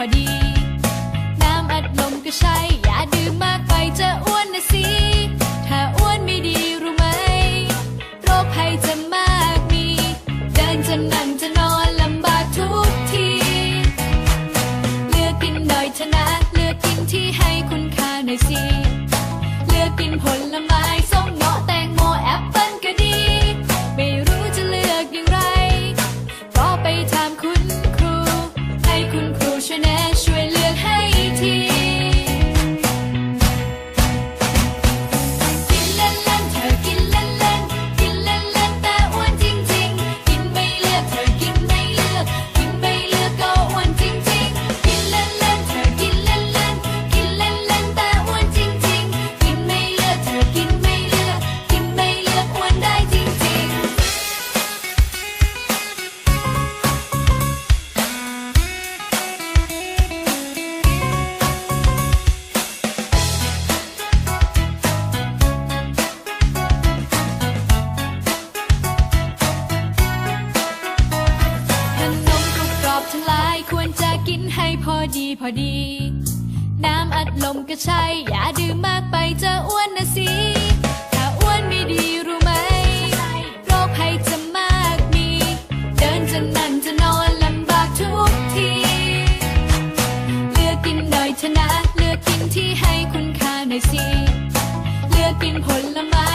อดี น้ำอัดลมก็ใช่อย่าดื่มมากไปจะอ้วนนะสิ ถ้าอ้วนไม่ดีรู้ไหม โรคภัยจะมากมี เดินจะนั่งจะนอนลำบากทุกที เลือกกินหน่อยชนะ เลือกกินที่ให้คุณค่าหน่อยสิ เลือกกินผลไม้ กินให้พอดีพอดี น้ำอัดลมก็ใช่ อย่าดื่มมากไปจะอ้วนนะสิถ้าอ้วนไม่ดีรู้ไหม โรคภัยจะมากมี เดินจะนั่งจะนอนลำบากทุกที เลือกกินหน่อยชนะ เลือกกินที่ให้คุณค่าหน่อยสิ เลือกกินผลไม้